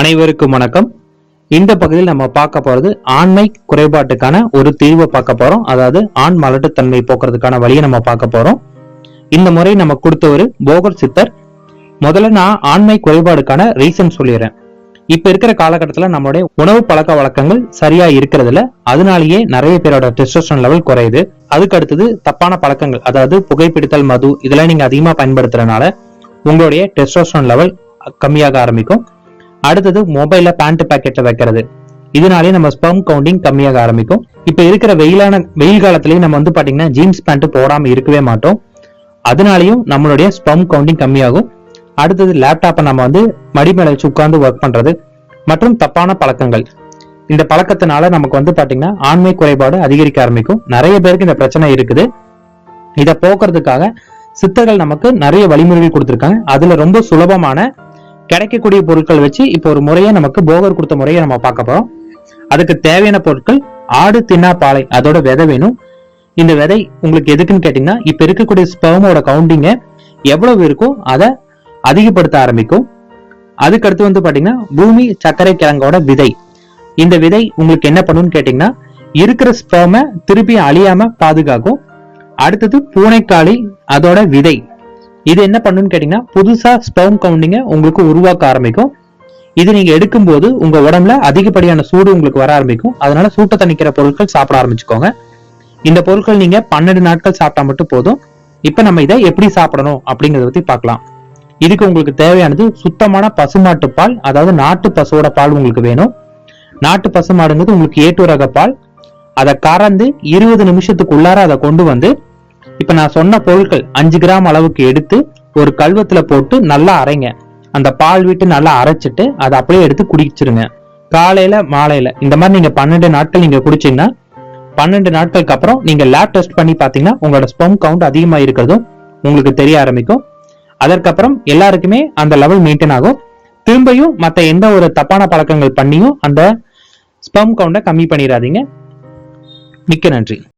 அனைவருக்கும் வணக்கம். இந்த பகுதியில் நம்ம பார்க்க போறது ஆண்மை குறைபாட்டுக்கான ஒரு தீர்வை பார்க்க போறோம். அதாவது ஆண் மலட்டுத்தன்மை போக்குறதுக்கான வழியை நம்ம பார்க்க போறோம். இந்த முறை நம்ம கொடுத்தவர் போகர் சித்தர். முதல்ல நான் ஆண்மை குறைபாடுக்கான ரீசன் சொல்லிடுறேன். இப்ப இருக்கிற காலகட்டத்தில் நம்மளுடைய உணவு பழக்க வழக்கங்கள் சரியா இருக்கிறதுல அதனாலேயே நிறைய பேரோட டெஸ்டோஸ்டன் லெவல் குறையுது. அதுக்கு அடுத்தது தப்பான பழக்கங்கள் அதாவது புகைப்பிடித்தல் மது இதெல்லாம் நீங்க அதிகமா பயன்படுத்துறதுனால உங்களுடைய டெஸ்டோஸ்டன் லெவல் கம்மியாக ஆரம்பிக்கும். அடுத்தது மொபைல பேண்ட் பாக்கெட்ல வைக்கிறது. இதனாலே நம்ம ஸ்பெர்ம் கவுண்டிங் கம்மியாக ஆரம்பிக்கும். இப்ப இருக்கிற வெயிலான வெயில் காலத்திலயும் நம்ம வந்து பாத்தீங்கன்னா ஜீன்ஸ் பேண்ட் போடாம இருக்கவே மாட்டோம். அதனாலயும் நம்மளுடைய ஸ்பெர்ம் கவுண்டிங் கம்மியாகும். அடுத்தது லேப்டாப்பை நம்ம வந்து மடி மேல வச்சு உட்கார்ந்து ஒர்க் பண்றது. மற்றும் தப்பான பழக்கங்கள். இந்த பழக்கத்தினால நமக்கு வந்து பாத்தீங்கன்னா ஆண்மை குறைபாடு அதிகரிக்க ஆரம்பிக்கும். நிறைய பேருக்கு இந்த பிரச்சனை இருக்குது. இதை போக்குறதுக்காக சித்தர்கள் நமக்கு நிறைய வழிமுறைகள் கொடுத்துருக்காங்க. அதுல ரொம்ப சுலபமான கிடைக்கக்கூடிய பொருட்கள் வச்சு இப்போ ஒரு முறையை நமக்கு போகர் கொடுத்த முறையை நம்ம பார்க்க போறோம். அதுக்கு தேவையான பொருட்கள் ஆடு தின்னா பாலை அதோட விதை வேணும். இந்த விதை உங்களுக்கு எதுக்குன்னு கேட்டீங்கன்னா இப்ப இருக்கக்கூடிய ஸ்பெர்மோட கவுண்டிங்க எவ்வளவு இருக்கோ அதை அதிகப்படுத்த ஆரம்பிக்கும். அதுக்கு அடுத்து வந்து பாத்தீங்கன்னா பூமி சர்க்கரை கிழங்கோட விதை. இந்த விதை உங்களுக்கு என்ன பண்ணுன்னு கேட்டீங்கன்னா இருக்கிற ஸ்பெர்மை திருப்பி அழியாம பாதுகாக்கும். அடுத்தது பூனைக்காளி அதோட விதை. இது என்ன பண்ணுன்னு கேட்டீங்கன்னா புதுசா ஸ்பெர்ம் கவுண்டிங்க உங்களுக்கு உருவாக்க ஆரம்பிக்கும். இது நீங்க எடுக்கும்போது உங்க உடம்புல அதிகப்படியான சூடு உங்களுக்கு வர ஆரம்பிக்கும். அதனால சூட்டை தணிக்கிற பொருட்கள் சாப்பிட ஆரம்பிச்சுக்கோங்க. இந்த பொருட்கள் நீங்க பன்னெண்டு நாட்கள் சாப்பிட்டா மட்டும் போதும். இப்ப நம்ம இதை எப்படி சாப்பிடணும் அப்படிங்கறத பத்தி பார்க்கலாம். இதுக்கு உங்களுக்கு தேவையானது சுத்தமான பசுமாட்டு பால் அதாவது நாட்டு பசுவோட பால் உங்களுக்கு வேணும். நாட்டு பசுமாடுங்கிறது உங்களுக்கு ஏட்டு ரக பால். அதை கறந்து இருபது நிமிஷத்துக்குள்ளார அதை கொண்டு வந்து இப்ப நான் சொன்ன பொருட்கள் அஞ்சு கிராம் அளவுக்கு எடுத்து ஒரு கல்வத்துல போட்டு நல்லா அரைங்க. அந்த பால் விட்டு நல்லா அரைச்சிட்டு அதை அப்படியே எடுத்து குடிச்சிருங்க. காலையில மாலையில. இந்த மாதிரி நீங்க பன்னெண்டு நாட்கள் நீங்க குடிச்சீங்கன்னா பன்னெண்டு நாட்களுக்கு அப்புறம் நீங்க லேப் டெஸ்ட் பண்ணி பாத்தீங்கன்னா உங்களோட ஸ்பெர்ம் கவுண்ட் அதிகமா இருக்கிறதும் உங்களுக்கு தெரிய ஆரம்பிக்கும். அதற்கப்புறம் எல்லாருக்குமே அந்த லெவல் மெயின்டைன் ஆகும். திரும்பியும் மத்த எந்த ஒரு தப்பான பழக்கங்கள் பண்ணியும் அந்த ஸ்பம் கவுண்டை கம்மி பண்ணிடாதீங்க. மிக்க நன்றி.